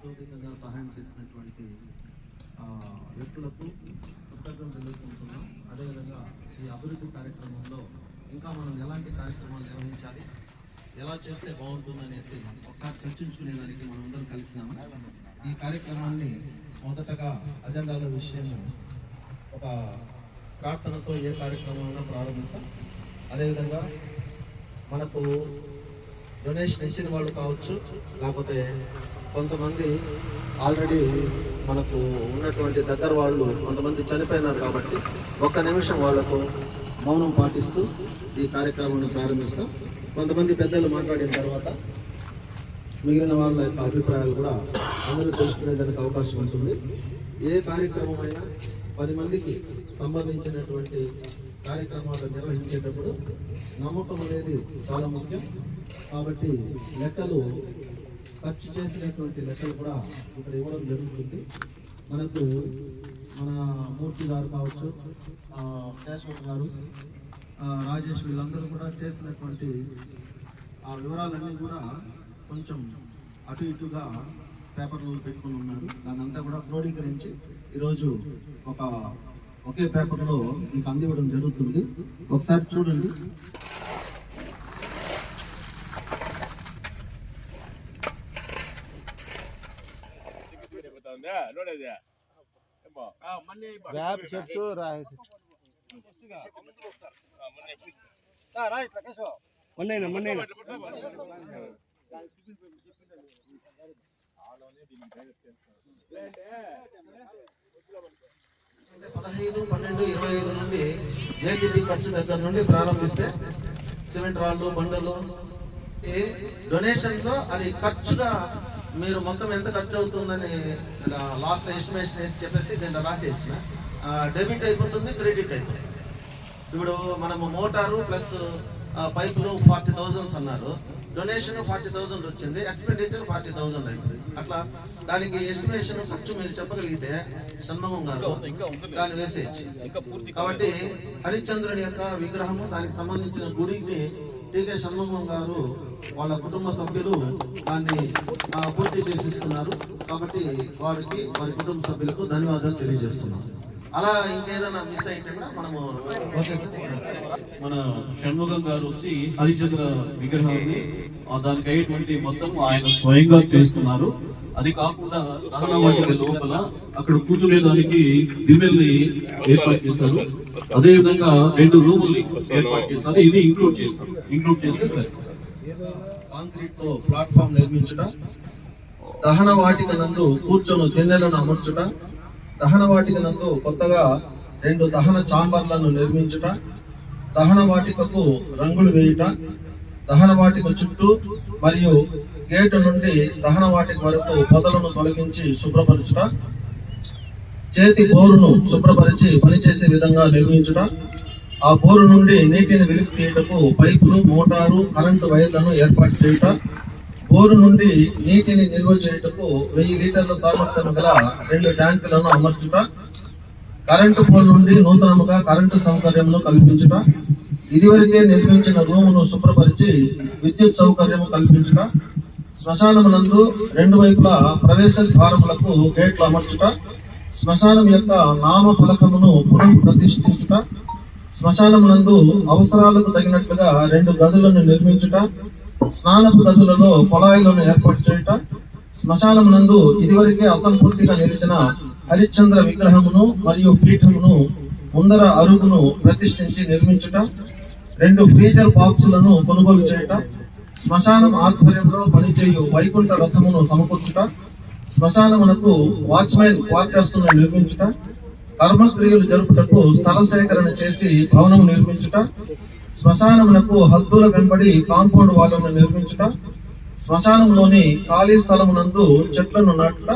ఇతోధికంగా సహాయం చేసినటువంటి వ్యక్తులకు కృతజ్ఞతలు తెలుసుకుంటున్నాం అదేవిధంగా ఈ అభివృద్ధి కార్యక్రమంలో ఇంకా మనం ఎలాంటి కార్యక్రమాలు నిర్వహించాలి ఎలా చేస్తే బాగుంటుంది అనేసి ఒకసారి చర్చించుకునేదానికి మనం అందరం కలిసినాము. ఈ కార్యక్రమాన్ని మొదటగా అజెండాల విషయం ఒక ప్రార్థనతో ఏ కార్యక్రమంలో ప్రారంభిస్తాం. అదేవిధంగా మనకు డొనేషన్ ఇచ్చిన వాళ్ళు కావచ్చు లేకపోతే కొంతమంది ఆల్రెడీ మనకు ఉన్నటువంటి దగ్గర వాళ్ళు కొంతమంది చనిపోయినారు కాబట్టి ఒక్క నిమిషం వాళ్ళకు మౌనం పాటిస్తూ ఈ కార్యక్రమాన్ని ప్రారంభిస్తాం. కొంతమంది పెద్దలు మాట్లాడిన తర్వాత మిగిలిన వాళ్ళ యొక్క అభిప్రాయాలు కూడా అందరూ తెలుసుకునేదానికి అవకాశం ఉంటుంది. ఏ కార్యక్రమం అయినా పది మందికి సంబంధించినటువంటి కార్యక్రమాలు నిర్వహించేటప్పుడు నమ్మకం అనేది చాలా ముఖ్యం. కాబట్టి లెక్కలు ఖర్చు చేసినటువంటి లెక్కలు కూడా ఇక్కడ ఇవ్వడం జరుగుతుంది. మనకు మన మూర్తి గారు కావచ్చు ఆ, కేశవ్ గారు రాజేష్ వీళ్ళందరూ కూడా చేసినటువంటి ఆ వివరాలన్నీ కూడా కొంచెం అటు ఇటుగా పేపర్లో పెట్టుకుని ఉన్నారు. దాన్ని అంతా కూడా క్రోడీకరించి ఈరోజు ఒక ఒకే పేపర్లో మీకు అందివ్వడం జరుగుతుంది. ఒకసారి చూడండి. చెట్టు పదహైదు పన్నెండు ఇరవై ఐదు నుండి జేసీబీ ఖర్చు దగ్గర నుండి ప్రారంభిస్తే సిమెంట్ రాళ్ళు బండలు ఈ డొనేషన్తో అది ఖర్చుగా మీరు మొత్తం ఎంత ఖర్చు అవుతుందని లాస్ట్ ఎస్టిమేషన్ వేసి చెప్పేసి దీంట్లో రాసి ఇచ్చిన. డెబిట్ అయిపోతుంది క్రెడిట్ అయిపోతుంది. ఇప్పుడు మనము మోటారు ప్లస్ పైపులు ఫార్టీ థౌజండ్స్ అన్నారు. డొనేషన్ ఫార్టీ థౌజండ్ వచ్చింది ఎక్స్పెండిచర్ ఫార్టీ థౌజండ్ అయింది. అట్లా దానికి ఎస్టిమేషన్ ఖర్చు మీరు చెప్పగలిగితే షణ్ముఖం గారు దాన్ని వేసేయచ్చు. కాబట్టి హరిశ్చంద్రుని యొక్క విగ్రహము దానికి సంబంధించిన గుడికి టీకే షణ్ముఖం గారు వాళ్ళ కుటుంబ సభ్యులు దాన్ని పూర్తి చేసిస్తున్నారు. కాబట్టి వారికి వారి కుటుంబ సభ్యులకు ధన్యవాదాలు తెలియజేస్తున్నాం. అలా ఇంకేదైనా మిస్ అయితే కూడా మనము మన షణ్ముఖం గారు వచ్చి హరిచంద్ర విగ్రహాన్ని దానికి అయ్యేటువంటి మొత్తం ఆయన స్వయంగా చేస్తున్నారు. అది కాకుండా దహన లోపల అక్కడ కూర్చునే దానికి ఏర్పాటు చేశారు. అదే విధంగా రెండు రూముల్ని ఏర్పాటు చేశారు. ఇది ఇంక్లూడ్ చేస్తాం ఇంక్లూడ్ చేస్తే సరే. కాంక్రీట్తో ప్లాట్ఫామ్ నిర్మించుట దహన వాటిక నందు కూర్చొని తిన్నెలను అమర్చుట దహన వాటిక నందు కొత్తగా రెండు దహన చాంబర్లను నిర్మించుట దహన వాటికకు రంగులు వేయుట దహన వాటిక చుట్టూ మరియు గేటు నుండి దహన వాటిక వరకు పొదలను తొలగించి శుభ్రపరచుట చేతి బోరును శుభ్రపరిచి పనిచేసే విధంగా నిర్మించుట ఆ బోరు నుండి నీటిని వెలికి తీయటకు పైపులు మోటారు కరెంటు వైర్లను ఏర్పాటు చేయుట బోరు నుండి నీటిని నిల్వ చేయుటకు వెయ్యి లీటర్ల సామర్థ్యం గల రెండు ట్యాంకులను అమర్చుట కరెంటు పోల్ నుండి నూతనముగా కరెంటు సౌకర్యమును కల్పించుట ఇదివరకే నిర్మించిన రూమును శుభ్రపరిచి విద్యుత్ సౌకర్యము కల్పించుట శ్మశానమునందు రెండు వైపులా ప్రవేశ ద్వారములకు గేట్లు అమర్చుట శ్మశానం యొక్క నామ ఫలకమును పునః ప్రతిష్ఠించుట శ్మశానమునందు అవసరాలకు తగినట్లుగా రెండు గదులను నిర్మించుట స్నానపు గదులలో పొలాయిలను ఏర్పాటు చేయుట శ్మశానమునందు ఇదివరకే అసంపూర్తిగా నిలిచిన హరిశ్చంద్ర విగ్రహమును మరియు పీఠమును ముందర అరుగును ప్రతిష్ఠించి నిర్మించుట రెండు ఫ్రీజర్ బాక్సులను కొనుగోలు చేయుట శ్మశానం ఆధ్వర్యంలో పనిచేయు వైకుంఠ రథమును సమకూర్చుట శ్మశానమునకు వాచ్మెన్ క్వార్టర్స్ నిర్మించుట కర్మక్రియలు జరుపుటకు స్థల సేకరణ చేసి భవనం నిర్మించుట శ్మశానమునకు హద్దుల వెంబడి కాంపౌండ్ వాళ్ళను నిర్మించుట శ్మశానంలోని ఖాళీ స్థలమునందు చెట్లను నాటుట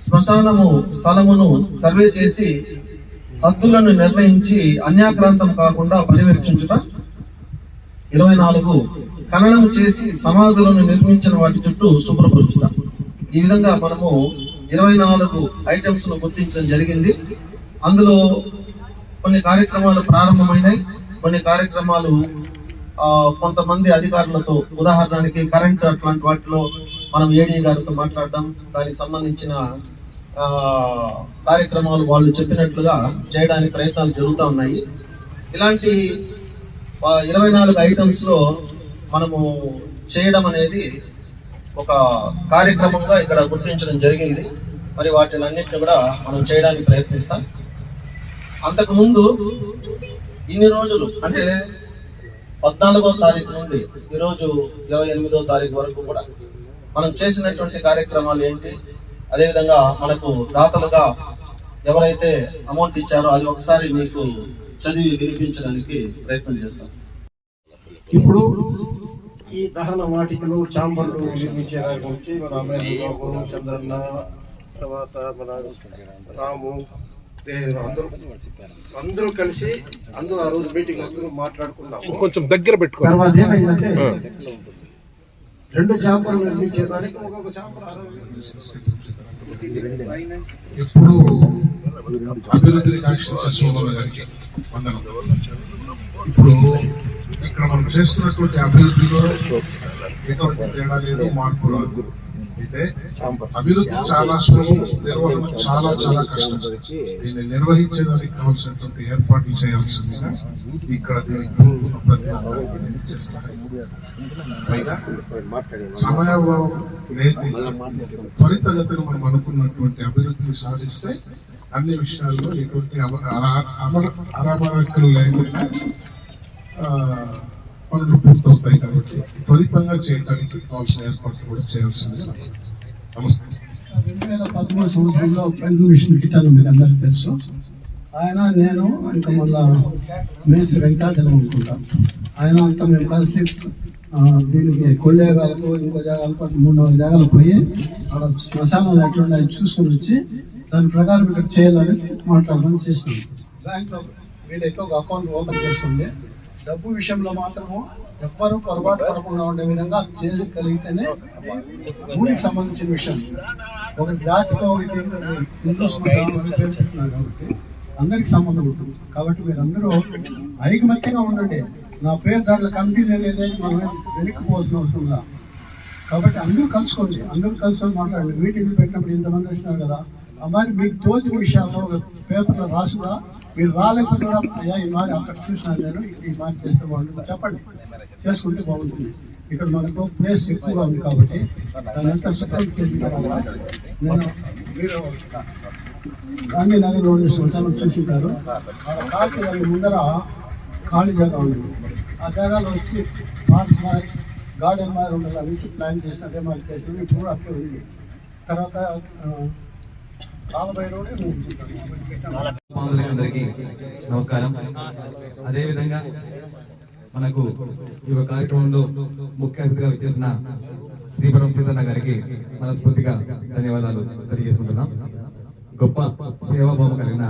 శ్మశానము స్థలమును సర్వే చేసి హద్దులను నిర్ణయించి అన్యాక్రాంతం కాకుండా పర్యవేక్షించుట. ఇరవై నాలుగు. ఖననం చేసి సమాధులను నిర్మించిన వాటి చుట్టూ శుభ్రపరచుట. ఈ విధంగా మనము ఇరవై నాలుగు ఐటమ్స్ను గుర్తించడం జరిగింది. అందులో కొన్ని కార్యక్రమాలు ప్రారంభమైనాయి. కొన్ని కార్యక్రమాలు కొంతమంది అధికారులతో ఉదాహరణకి కరెంట్ అట్లాంటి వాటిలో మనం ఏడీ గారితో మాట్లాడడం దానికి సంబంధించిన కార్యక్రమాలు వాళ్ళు చెప్పినట్లుగా చేయడానికి ప్రయత్నాలు జరుగుతూ ఉన్నాయి. ఇలాంటి ఇరవై నాలుగు ఐటమ్స్లో మనము చేయడం అనేది ఒక కార్యక్రమంగా ఇక్కడ గుర్తించడం జరిగింది. మరి వాటిని అన్నింటిని కూడా మనం చేయడానికి ప్రయత్నిస్తాం. అంతకుముందు ఇన్ని రోజులు అంటే పద్నాలుగో తారీఖు నుండి ఈరోజు ఇరవై ఎనిమిదో తారీఖు వరకు కూడా మనం చేసినటువంటి కార్యక్రమాలు ఏంటి? అదేవిధంగా మనకు దాతలుగా ఎవరైతే అమౌంట్ ఇచ్చారో అది ఒకసారి మీకు చదివి వినిపించడానికి ప్రయత్నం చేస్తాం. ఇప్పుడు ఈ దహన వాటికలు చాంబర్లు నిర్మించే దాని గురించి మన అమ్మాయి చంద్రన్న తర్వాత మన రాము అందరూ అందరూ కలిసి అందరూ ఆ రోజు మీటింగ్ అందరూ మాట్లాడుకున్నాము. కొంచెం దగ్గర పెట్టుకో. తర్వాత ఏమైందంటే రెండు చాంబర్లు నిర్మించేదానికి ఒక్కొక్క చాంబర్ ఆ రోజు. ఎప్పుడు వందనం ఇప్పుడు ఇక్కడ మనం చేస్తున్నటువంటి అభివృద్ధిలో ఎటువంటి తేడా లేదు మార్పు రాదు అయితే అభివృద్ధి చాలా సులభం నిర్వహణ చాలా చాలా కష్టం. దీన్ని నిర్వహించేదానికి కావాల్సినటువంటి ఏర్పాట్లు చేయాల్సిందిగా ఇక్కడ దీనికి ప్రతి పైగా సమయాభావం లేదు త్వరితగతిన మనం అనుకున్నటువంటి అభివృద్ధిని సాధిస్తే అన్ని విషయాల్లో ఎటువంటి అవ- లేకుండా పనులు పూర్తవుతాయి కాబట్టి త్వరితంగా చేయడానికి కావాల్సిన ఏర్పాట్లు కూడా చేయాల్సిందిగా నా నమస్తే. రెండు వేల పదమూడు సంవత్సరంలో పెన్షన్ మిషన్ పెట్టాను మీకు అందరికీ తెలుసు. ఆయన నేను ఇంకా మళ్ళా మేసి వెంకటాచలం అనుకుంటాం. ఆయన అంతా మేము కలిసి దీనికి దీనికి కొల్లేగాలకు ఇంకో జాగాలకు మూడు నాలుగు జాగాలు పోయి అక్కడ శ్మశానాలు ఎట్లున్నాయి చూసుకొని వచ్చి దాని ప్రకారం ఇక్కడ చేయాలని మాట్లాడమని చేస్తాం. బ్యాంక్లో వీళ్ళైతే ఒక అకౌంట్ ఓపెన్ చేస్తుంది. డబ్బు విషయంలో మాత్రము ఎవ్వరూ పొరపాటు పడకుండా ఉండే విధంగా చేయగలిగితేనే భూమికి సంబంధించిన విషయం. ఒక జాతితో ఒక హిందూ పేరు కాబట్టి అందరికి సంబంధం ఉంటుంది. కాబట్టి మీరందరూ ఐకమత్యంగా ఉండండి. నా పేరు దాంట్లో కమిటీ లేదే మనం వెనక్కిపోవాల్సిన అవసరం లేదు కాబట్టి అందరూ కలుసుకోండి. అందరూ కలుసుకొని మాట్లాడండి. మీటింగ్ పెట్టినప్పుడు ఇంతమంది వచ్చినారు కదా. అమ్మాయి మరి మీకు తోచిన విషయాల్లో ఒక పేపర్లో రాసుకురా. మీరు రాలేకపోతే కూడా అయ్యా ఈ మారి అక్కడ చూసినా నేను ఈ మారి చేస్తే బాగుంటుంది. చెప్పండి. చేసుకుంటే బాగుంటుంది. ఇక్కడ మనకు ప్లేస్ ఎక్కువగా ఉంది కాబట్టి దాని శుభ్రం చేసిన తర్వాత నేను మీరు గాంధీనగర్లోని శ్మశానం చూసింటారు. ఆ కాకి దాని ముందర ఖాళీ జాగా ఉంది. ఆ జాగాలో వచ్చి పార్క్ మారి గార్డెన్ మాది ఉండాలి అనేసి ప్లాన్ చేసి అదే మాది ఇప్పుడు కూడా అట్లే ఉంది. తర్వాత నమస్కారం. అదేవిధంగా మనకు ఈ యొక్క కార్యక్రమంలో ముఖ్య అతిథిగా వచ్చేసిన శ్రీపురం సీతన్న గారికి మనస్ఫూర్తిగా ధన్యవాదాలు తెలియజేసుకుంటున్నాం. గొప్ప సేవాభావం కలిగిన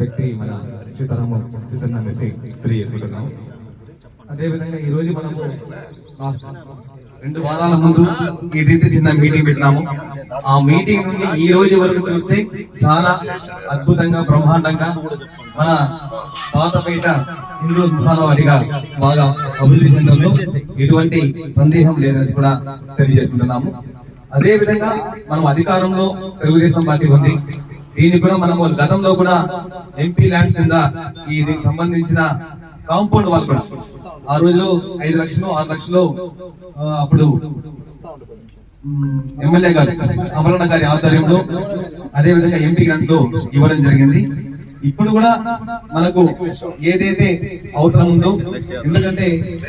వ్యక్తి మన సీతారాము సీతన్న అనేసి తెలియజేసుకుంటున్నాం. అదేవిధంగా ఈరోజు మనము రెండు వారాల ముందు ఏదైతే చిన్న మీటింగ్ పెట్టినామో ఆ మీటింగ్ నుంచి ఈ రోజు వరకు చూస్తే చాలా అద్భుతంగా బ్రహ్మాండంగా మన పాతపేట హిందూ వాటిగా బాగా అభివృద్ధి చెందడంలో ఎటువంటి సందేహం లేదని కూడా తెలియజేస్తున్నాము అదే విధంగా మనం అధికారంలో తెలుగుదేశం పార్టీ ఉంది. దీనికి కూడా మనము గతంలో కూడా ఎంపీ ల్యాండ్స్ కింద ఈ దీనికి సంబంధించిన కాంపౌండ్ వాళ్ళు కూడా ఆ రోజులో ఐదు లక్షలు ఆరు లక్షలు అప్పుడు ఎమ్మెల్యే గారు అమరణ గారి ఆధ్వర్యంలో అదే విధంగా ఎంపీ గ్రాంట్ ఇవ్వడం జరిగింది. ఇప్పుడు కూడా మనకు ఏదైతే అవసరం ఉందో ఎందుకంటే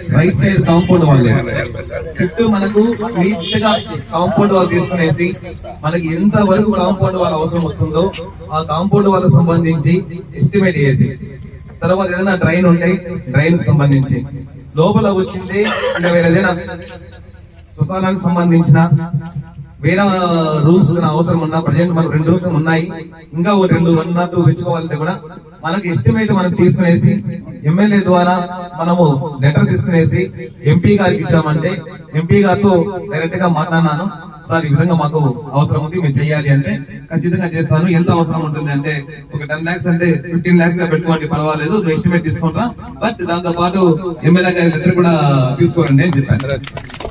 రైట్ సైడ్ కాంపౌండ్ వాళ్ళు. చుట్టూ మనకు నీట్గా కాంపౌండ్ వాళ్ళు తీసుకునేసి మనకి ఎంత వరకు కాంపౌండ్ వాళ్ళ అవసరం వస్తుందో ఆ కాంపౌండ్ వాళ్ళకి సంబంధించి ఎస్టిమేట్ చేసి తర్వాత ఏదైనా డ్రైన్ ఉంటే డ్రైన్ సంబంధించి. లోపల వచ్చింది ఇంకా వేరే ఏదైనా సంబంధించిన వేరే రూల్స్ అవసరం ఉన్నా ప్రజెంట్ మనకు రెండు రూల్స్ ఉన్నాయి. ఇంకా ఒక రెండు వన్ నాట్ టూ పెంచుకోవాలంటే కూడా మనకి ఎస్టిమేట్ మనం తీసుకునేసి ఎమ్మెల్యే ద్వారా మనము లెటర్ తీసుకునేసి ఎంపీ గారికి ఇచ్చామంటే ఎంపీ గారితో డైరెక్ట్గా మాట్లాడినాను. సార్ ఈ విధంగా మాకు అవసరం ఉంది మీరు చేయాలి అంటే ఖచ్చితంగా చేస్తాను. ఎంత అవసరం ఉంటుంది అంటే ఒక టెన్ లాక్స్ అంటే ఫిఫ్టీన్ లాక్స్గా పెట్టుకోండి పర్వాలేదు ఎస్టిమేట్ తీసుకుంటా. బట్ దాంతో పాటు ఎమ్మెల్యే గారి లెటర్ కూడా తీసుకోరండి అని చెప్పాను.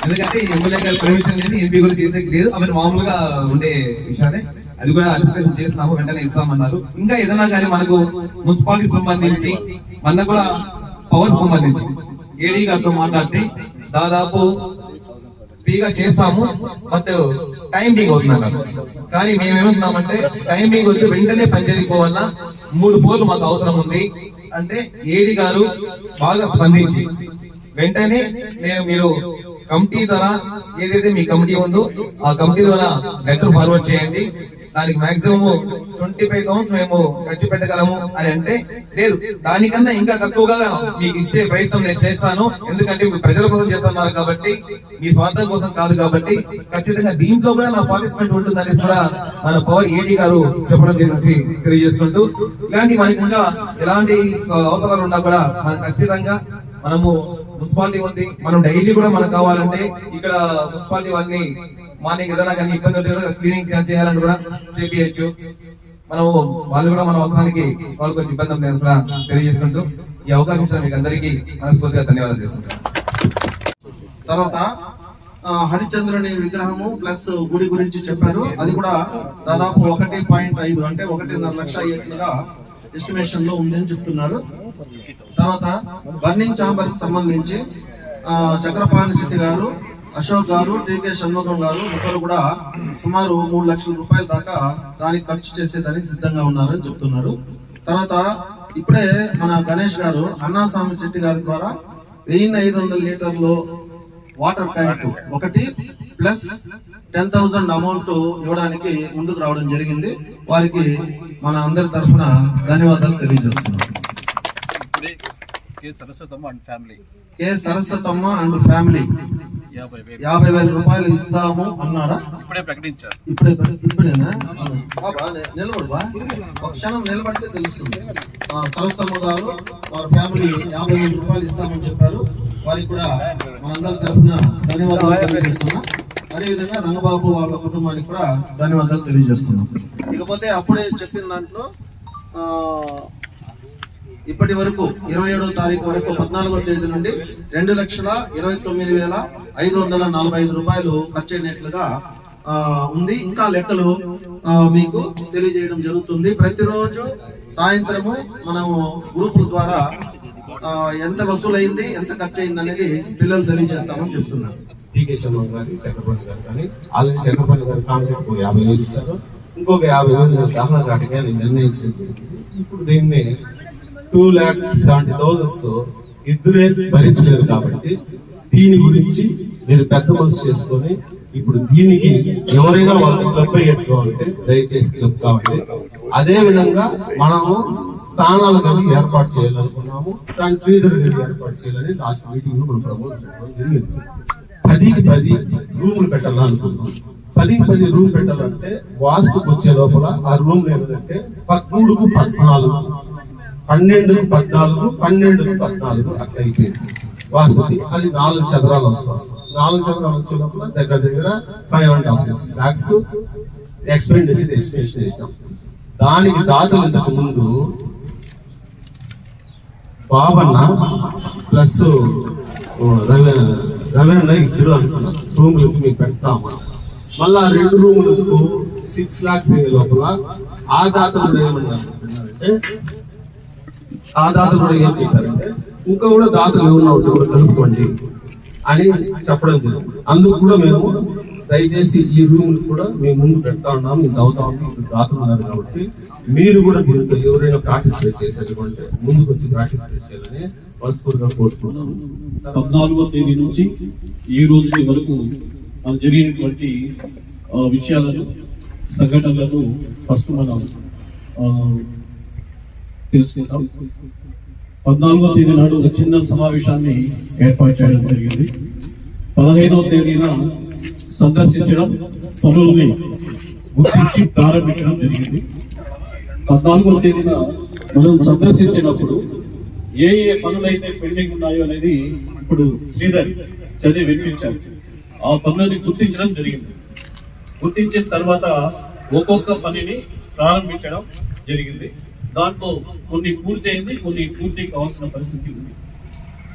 ఎందుకంటే ఎమ్మెల్యే గారి పర్మిషన్ లేదు ఎంపీ కూడా చేసే లేదు. అవి మామూలుగా ఉండే విషయాలే. అది కూడా డిస్కషన్ చేస్తాము వెంటనే ఇస్తామన్నారు. ఇంకా ఏదైనా కానీ మనకు మున్సిపాలిటీ సంబంధించి మన కూడా పవర్ సంబంధించి ఏడీ గారితో మాట్లాడితే దాదాపు ఫ్రీగా చేస్తాము బట్ టైమింగ్ అవుతున్నారు కానీ మేమేమంటున్నామంటే టైమింగ్ వద్దు వెంటనే పనిచేయకపోవాలన్నా మూడు పోర్లు మాకు అవసరం ఉంది. అంటే ఏడి గారు బాగా స్పందించి వెంటనే నేను మీరు కమిటీ ద్వారా ఏదైతే మీ కమిటీ ఉందో ఆ కమిటీ ద్వారా లెటర్ ఫార్వర్డ్ చేయండి. దానికి మాక్సిమం ట్వంటీ ఫైవ్ థౌసండ్ మేము ఖర్చు పెట్టగలము అని అంటే లేదు. దానికన్నా ఇంకా తక్కువగా మీకు ఇచ్చే ప్రయత్నం నేను చేస్తాను. ఎందుకంటే మీరు ప్రజల కోసం చేస్తున్నారు కాబట్టి మీ స్వార్థం కోసం కాదు కాబట్టి ఖచ్చితంగా దీంట్లో కూడా నా పార్టిసిపేట్ ఉంటుందని కూడా మన పవర్ ఏడీ గారు చెప్పడం జరిగింది తెలియజేసుకుంటూ. ఇలాంటి మనకి ఎలాంటి అవసరాలు ఉన్నా కూడా మనం ఖచ్చితంగా మనము మున్సిపాలిటీ ఉంది మనం డైలీ కూడా మనకు కావాలంటే ఇక్కడ మున్సిపాలిటీ వాళ్ళని మార్నింగ్ ఏదైనా కానీ ఇబ్బంది ఉంటే కూడా క్లీనింగ్ చేయాలని కూడా చేపించచ్చు మనము వాళ్ళు కూడా మన అవసరానికి వాళ్ళకి కొంచెం ఇబ్బంది ఉందని కూడా తెలియజేసుకుంటూ ఈ అవకాశం ఇచ్చిన మీకు అందరికీ మనస్ఫూర్తిగా ధన్యవాదాలు చేసుకుంటాను తర్వాత హరిచంద్రుని విగ్రహము ప్లస్ గుడి గురించి చెప్పారు. అది కూడా దాదాపు ఒకటి పాయింట్ ఐదు అంటే ఒకటిన్నర లక్ష అయ్యేట్లుగా ఎస్టిమేషన్లో ఉందని చెప్తున్నారు. తర్వాత బర్నింగ్ ఛాంబర్కి సంబంధించి చక్రపాణి శెట్టి గారు అశోక్ గారు టీకే షణ్ముఖం గారు ఒకరు కూడా సుమారు మూడు లక్షల రూపాయల దాకా దానికి ఖర్చు చేసేదానికి సిద్ధంగా ఉన్నారని చెప్తున్నారు. తర్వాత ఇప్పుడే మన గణేష్ గారు అన్నాస్వామి శెట్టి గారి ద్వారా వెయ్యి ఐదు వందల లీటర్లు వాటర్ ట్యాంక్ ఒకటి ప్లస్ టెన్ థౌజండ్ అమౌంట్ ఇవ్వడానికి ముందుకు రావడం జరిగింది. వారికి మన అందరి తరఫున ధన్యవాదాలు తెలియజేస్తున్నాం. K Saraswatamma and family. K Saraswatamma and family. యాభై వేలు. రూపాయలు ఇస్తాము అన్నారా? ఇప్పుడే ప్రకటించారు. ఇప్పుడే ఇప్పుడేనా? బాబా ని- నిలబడు బా. ఒక క్షణం నిలబడితే తెలుస్తుంది. సరస్వతమ్మ గారు వారి ఫ్యామిలీ యాభై వేల రూపాయలు ఇస్తామని చెప్పారు. వారికి కూడా మనందరి తరఫున ధన్యవాదాలు తెలియజేస్తున్నాం. అదేవిధంగా రంగబాబు వాళ్ళ కుటుంబానికి కూడా ధన్యవాదాలు తెలియజేస్తున్నాం. ఇకపోతే అప్పుడే చెప్పిన దాంట్లో ఇప్పటి వరకు ఇరవై ఏడో తారీఖు వరకు పద్నాలుగో తేదీ నుండి రెండు లక్షల ఇరవై తొమ్మిది వేల ఐదు వందల నలభై ఐదు రూపాయలు ఖర్చు అయినట్లుగా ఉంది. ఇంకా లెక్కలు మీకు తెలియజేయడం జరుగుతుంది. ప్రతిరోజు సాయంత్రము మనము గ్రూపుల ద్వారా ఎంత వసూలైంది ఎంత ఖర్చు అయింది అనేది పిల్లలు తెలియజేస్తామని చెప్తున్నారు టీకే గారి చక్రపాణి గారు కానీ ఆల్రెడీ చక్రపాణి గారు కాంగ్రెస్ యాభై వేలు ఇచ్చారు. ఇంకొక యాభై వేలు దహన ఘాటిగా నిర్ణయించింది. ఇప్పుడు దీన్ని టూ ల్యాక్స్ సెవెంటీ థౌసండ్స్ ఇద్దరే భరించలేదు కాబట్టి దీని గురించి మీరు పెద్ద మనసు చేసుకొని ఇప్పుడు దీనికి ఎవరైనా వాళ్ళకి క్లబ్ పెట్టుకోవాలంటే దయచేసి క్లబ్ కాబట్టి అదే విధంగా మనము స్థానాలు కలిగి ఏర్పాటు చేయాలనుకున్నాము దాని ఫ్రీజర్ ఏర్పాటు చేయాలని లాస్ట్ మీటింగ్లో మనం జరిగింది. పదికి పది రూములు పెట్టాలనుకున్నాం పదికి పది రూమ్ పెట్టాలంటే వాస్తుకు వచ్చే లోపల ఆ రూమ్ ఏంటంటే పదమూడుకు పద్నాలుగు పన్నెండు పద్నాలుగు పన్నెండు పద్నాలుగు అట్లా అయిపోయింది. వాస్తుకి అది నాలుగు చదరాలు వస్తాయి. నాలుగు చదరాలు వచ్చే దగ్గర దగ్గర five and half six lakhs explain చేసి ఎస్టిమేషన్ చేసినాం. దానికి దాతలు ఇంతకు ముందు బాబన్న ప్లస్ రవి రవీణ ఇద్దరు అనుకున్నారు. రూములకు మీకు పెడతాము. మళ్ళా రెండు రూములకు సిక్స్ లాక్స్ అయ్యే లోపల ఆ దాతలు ఏమన్నారు? అంటే ఆ దాత కూడా ఏం చెప్పారంటే ఇంకా కూడా దాతలు ఏమన్నా ఉంటే కలుపుకోండి అని చెప్పడం జరిగింది. అందుకు కూడా మేము దయచేసి ఈ రూమ్ కూడా మేము ముందు పెడతా ఉన్నాము ఇంత అవుతా ఉంది ఇంత ఉన్నారు కాబట్టి మీరు కూడా దీంతో ఎవరైనా పార్టిసిపేట్ చేసేటువంటి ముందుకు వచ్చి పార్టిసిపేట్ చేయాలని మనస్ఫూర్తిగా కోరుకుంటున్నాము పద్నాలుగో తేదీ నుంచి ఈ రోజు వరకు మనకు జరిగినటువంటి విషయాలను సంఘటనలను ఫస్ట్ మనం తెలుసుకుంటాం పద్నాలుగో తేదీ నాడు ఒక చిన్న సమావేశాన్ని ఏర్పాటు చేయడం జరిగింది. పదహైదవ తేదీన సందర్శించడం పనుల్ని గుర్తించి ప్రారంభించడం జరిగింది. పద్నాలుగో తేదీన మనం సందర్శించినప్పుడు ఏ ఏ పనులైతే పెండింగ్ ఉన్నాయో అనేది ఇప్పుడు శ్రీధర్ చదివి వినిపించారు. ఆ పనులని గుర్తించడం జరిగింది. గుర్తించిన తర్వాత ఒక్కొక్క పనిని ప్రారంభించడం జరిగింది. దాంట్లో కొన్ని పూర్తి అయింది కొన్ని పూర్తి కావాల్సిన పరిస్థితి ఉంది.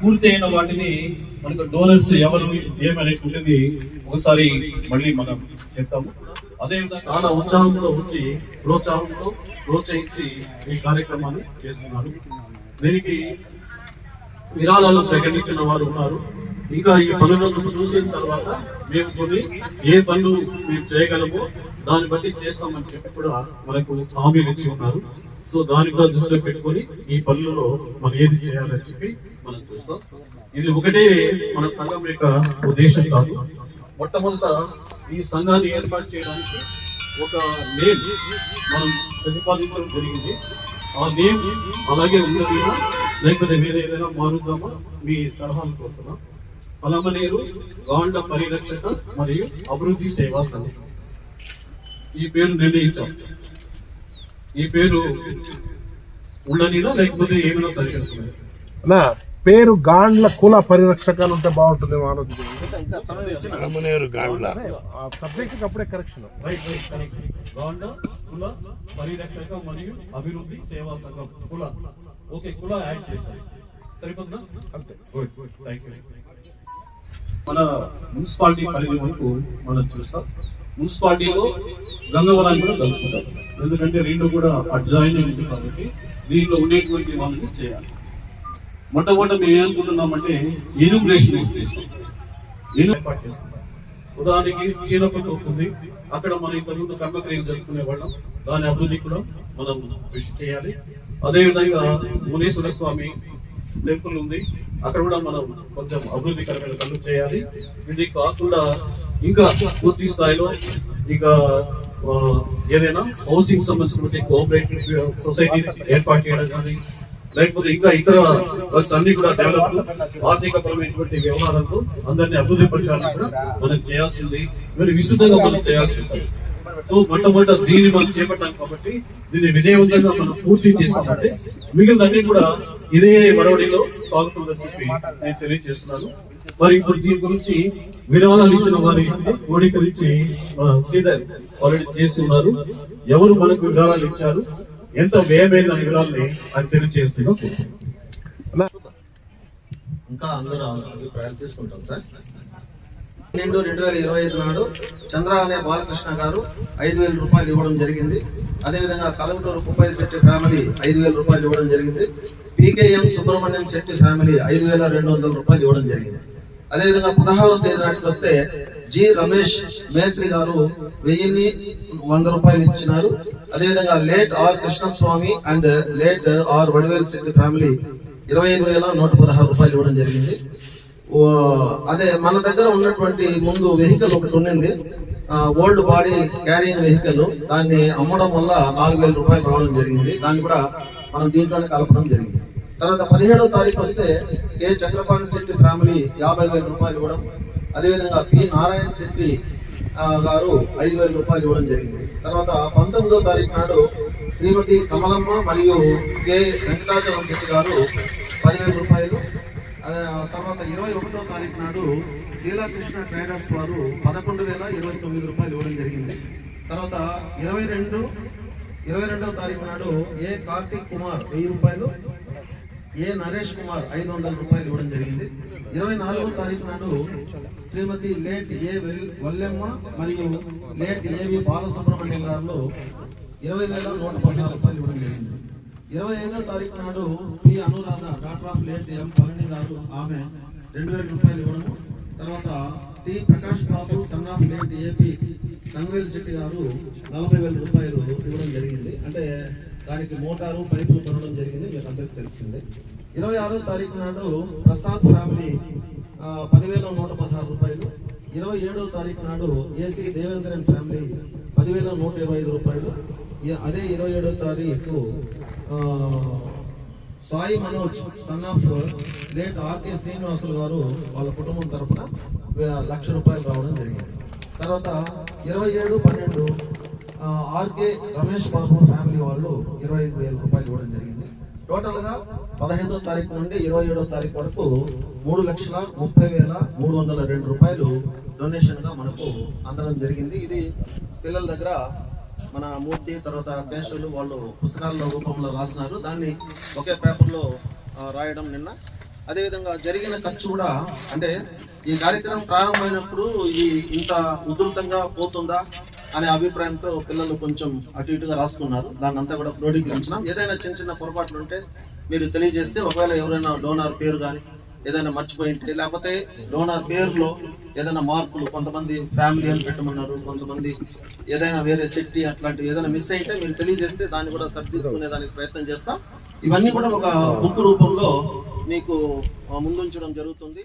పూర్తి అయిన వాటిని మనకు డోనర్స్ ఎవరు ఏమనేటువంటిది ఒకసారి మళ్ళీ మనం చెప్తాము. అదేవిధంగా చాలా ఉత్సాహంతో వచ్చి ప్రోత్సాహంతో ప్రోత్సహించి ఈ కార్యక్రమాన్ని చేస్తున్నారు. దీనికి విరాళాలు ప్రకటించిన వారు ఉన్నారు. ఇంకా ఈ పనులను చూసిన తర్వాత మేము కొన్ని ఏ పనులు మేము చేయగలమో దాన్ని బట్టి చేస్తామని చెప్పి కూడా మనకు హామీలు ఇచ్చి ఉన్నారు. సో దాన్ని కూడా దృష్టిలో పెట్టుకొని ఈ పనులలో మనం ఏది చేయాలని చెప్పి మనం చూస్తాం. ఇది ఒకటే మన సంఘం యొక్క ఉద్దేశం కాదు. మొట్టమొదట ఈ సంఘాన్ని ఏర్పాటు చేయడానికి ఒక నేమ్ మనం ప్రతిపాదించడం జరిగింది. ఆ నేమ్ అలాగే ఉన్నది లేకపోతే వేరే ఏదైనా మారుద్దామా? మీ సలహాలు కోరుతున్నాం. పలమనేరు గాండ పరిరక్షక మరియు అభివృద్ధి సేవా సంస్థ ఈ పేరు నిర్ణయించాం. ఈ పేరు ఉండనినా లేకపోతే ఏమైనా సజెషన్స్ నా పేరు గాండ్ల కుల పరిరక్షక అని ఉంటే బాగుంటుంది సబ్జెక్ట్ అప్పుడే కరెక్షన్ రైట్ రైట్ కరెక్ట్ గాండ కుల పరిరక్షక మరియు అభివృద్ధి సేవా సంఘం. కుల. ఓకే కుల యాడ్ చేశారు. సరిపోతుందా? అంతే. మన మున్సిపాలిటీ పరిధి వరకు మనం చూస్తాం. మున్సిపాలిటీలో గంగవరాన్ని కూడా కలుపుకుంటాం ఎందుకంటే రెండు కూడా అడ్జాయిన్ ఉంది కాబట్టి దీంట్లో ఉండేటువంటి వాళ్ళని చేయాలి. మొట్టమొదటి మేము ఏమనుకుంటున్నామంటే ఎన్యూమరేషన్ చేస్తాం. ఏర్పాటు చేసుకుంటాం ఉదాహరణకి సీనపతి ఉంది. అక్కడ మనం ఇంతకుముందు కర్మక్రియలు జరుపుకునే వాళ్ళం. దాని అభివృద్ధి కూడా మనం కృషి చేయాలి. అదేవిధంగా మునేశ్వర స్వామి టెంపుల్ ఉంది. అక్కడ కూడా మనం కొంచెం అభివృద్ధికరమైన పనులు చేయాలి. ఇది కాకుండా ఇంకా పూర్తి స్థాయిలో ఇంకా ఏదైనా హౌసింగ్ సంబంధించిన కోఆపరేటివ్ సొసైటీ ఏర్పాటు చేయడం కానీ లేకపోతే ఇంకా ఇతర వర్క్స్ అన్ని కూడా డెవలప్ ఆర్థికపరమైనటువంటి వ్యవహారాలు అందరినీ అభివృద్ధి పరచాలని కూడా మనం చేయాల్సింది. మరి విస్తృతంగా మనం చేయాల్సింది. సో మొట్టమొదట దీన్ని మనం చేపట్టాం కాబట్టి దీన్ని విజయవంతంగా మనం పూర్తి చేసినట్టు మిగిలిన అన్ని కూడా ఇదే వరవడిలో అని చెప్పి నేను తెలియజేస్తున్నాను. మరి ఇప్పుడు దీని గురించి విరాళాలు ఇచ్చిన వారి కోడి గురించి శ్రీధర్ ఆల్రెడీ చేస్తున్నారు. ఎవరు మనకు విరాళాలు ఇచ్చారు? ఎంత వ్యయమైన వివరాల్ని అది తెలియజేస్తున్నా ఇంకా అందరూ అభిప్రాయాలు తీసుకుంటాం సార్. పన్నెండు రెండు వేల ఇరవై ఐదు నాడు చంద్ర అనే బాలకృష్ణ గారు ఐదు వేల రూపాయలు ఇవ్వడం జరిగింది. అదేవిధంగా కలవటూరు కుప్పయ్య శెట్టి ఫ్యామిలీ ఐదు వేల రూపాయలు ఇవ్వడం జరిగింది. పీకేఎం సుబ్రహ్మణ్యం శెట్టి ఫ్యామిలీ ఐదు వేల రెండు వందల రూపాయలు ఇవ్వడం జరిగింది. అదేవిధంగా పదహారో తేదీ నాటికి వస్తే జి రమేష్ మేస్త్రి గారు వెయ్యిని వంద రూపాయలు ఇచ్చినారు. అదేవిధంగా late R Krishnaswamy and late R Vadivelu Shetty family ఇరవై ఐదు వేల నూట పదహారు రూపాయలు ఇవ్వడం జరిగింది. ఓ, అదే మన దగ్గర ఉన్నటువంటి ముందు వెహికల్ ఒకటి ఉండింది. Old body carrying vehicle. దాన్ని అమ్మడం వల్ల నాలుగు వేల రూపాయలు రావడం జరిగింది. దాన్ని కూడా మనం దీంట్లోనే కలపడం జరిగింది. తర్వాత పదిహేడవ తారీఖు వస్తే కె. చక్రపాణి శెట్టి ఫ్యామిలీ యాభై వేల రూపాయలు ఇవ్వడం. అదేవిధంగా పి. నారాయణ శెట్టి గారు ఐదు వేల రూపాయలు ఇవ్వడం జరిగింది. తర్వాత పంతొమ్మిదో తారీఖు నాడు శ్రీమతి కమలమ్మ మరియు కె. వెంకటాచలం శెట్టి గారు పదివేల రూపాయలు. తర్వాత ఇరవై ఒకటో తారీఖు నాడు లీలాకృష్ణ ట్రేడర్స్ వారు పదకొండు వేల ఇరవై తొమ్మిది రూపాయలు ఇవ్వడం జరిగింది. తర్వాత ఇరవై రెండు ఇరవై రెండవ తారీఖు నాడు ఏ. కార్తీక్ కుమార్ వెయ్యి రూపాయలు ఏ నరేష్ కుమార్ ఐదు వందల రూపాయలు ఇవ్వడం జరిగింది. ఇరవై నాలుగో తారీఖు నాడు శ్రీమతి లేట్ ఏ వల్లెమ్మ మరియు లేట్ ఏవి బాలసుబ్రహ్మణ్యం గారు ఇరవై వేల నూట పదహారు రూపాయలు ఇవ్వడం జరిగింది. ఇరవై ఐదో తారీఖు నాడు P Anuradha doctor of late M Palani garu ఆమె రెండు వేల రూపాయలు ఇవ్వడము. తర్వాత T Prakash Babu son of late AP Sangavel Shetty garu నలభై వేల రూపాయలు ఇవ్వడం జరిగింది. అంటే దానికి మోటారు పైపులు కొనడం జరిగింది మీకు అందరికీ తెలిసిందే. ఇరవై ఆరో తారీఖు నాడు ప్రసాద్ ఫ్యామిలీ పదివేల నూట పదహారు రూపాయలు. ఇరవై ఏడో తారీఖు నాడు ఏసీ దేవేంద్రన్ ఫ్యామిలీ పదివేల నూట ఇరవై ఐదు రూపాయలు. అదే ఇరవై ఏడో తారీఖు Sai Manoj son of late RK Srinivasulu garu వాళ్ళ కుటుంబం తరఫున లక్ష రూపాయలు రావడం జరిగింది. తర్వాత ఇరవై ఏడు పన్నెండు ఆర్కే రమేష్ బాబు ఫ్యామిలీ వాళ్ళు ఇరవై ఐదు వేల రూపాయలు ఇవ్వడం జరిగింది. టోటల్గా పదహైదో తారీఖు నుండి ఇరవై ఏడో తారీఖు వరకు మూడు లక్షల ముప్పై వేల మూడు వందల రెండు రూపాయలు డొనేషన్గా మనకు అందడం జరిగింది. ఇది పిల్లల దగ్గర మన మూర్తి తర్వాత కేశవులు వాళ్ళు పుస్తకాల రూపంలో రాసినారు. దాన్ని ఒకే పేపర్లో రాయడం నిన్న. అదేవిధంగా జరిగిన ఖర్చు కూడా అంటే ఈ కార్యక్రమం ప్రారంభమైనప్పుడు ఈ ఇంత ఉధృతంగా పోతుందా? అనే అభిప్రాయంతో పిల్లలు కొంచెం అటు ఇటుగా రాసుకున్నారు. దాన్ని అంతా కూడా క్రోడీకరించినాం. ఏదైనా చిన్న చిన్న పొరపాట్లు ఉంటే మీరు తెలియజేస్తే ఒకవేళ ఎవరైనా డోనార్ పేరు కానీ ఏదైనా మర్చిపోయి ఉంటే లేకపోతే డోనార్ పేరులో ఏదైనా మార్పులు కొంతమంది ఫ్యామిలీ అని పెట్టమన్నారు కొంతమంది ఏదైనా వేరే సిటీ అట్లాంటివి ఏదైనా మిస్ అయితే మీరు తెలియజేస్తే దాన్ని కూడా సరిదిద్దుకునే దానికి ప్రయత్నం చేస్తాం. ఇవన్నీ కూడా ఒక బుక్ రూపంలో మీకు ముందుంచడం జరుగుతుంది.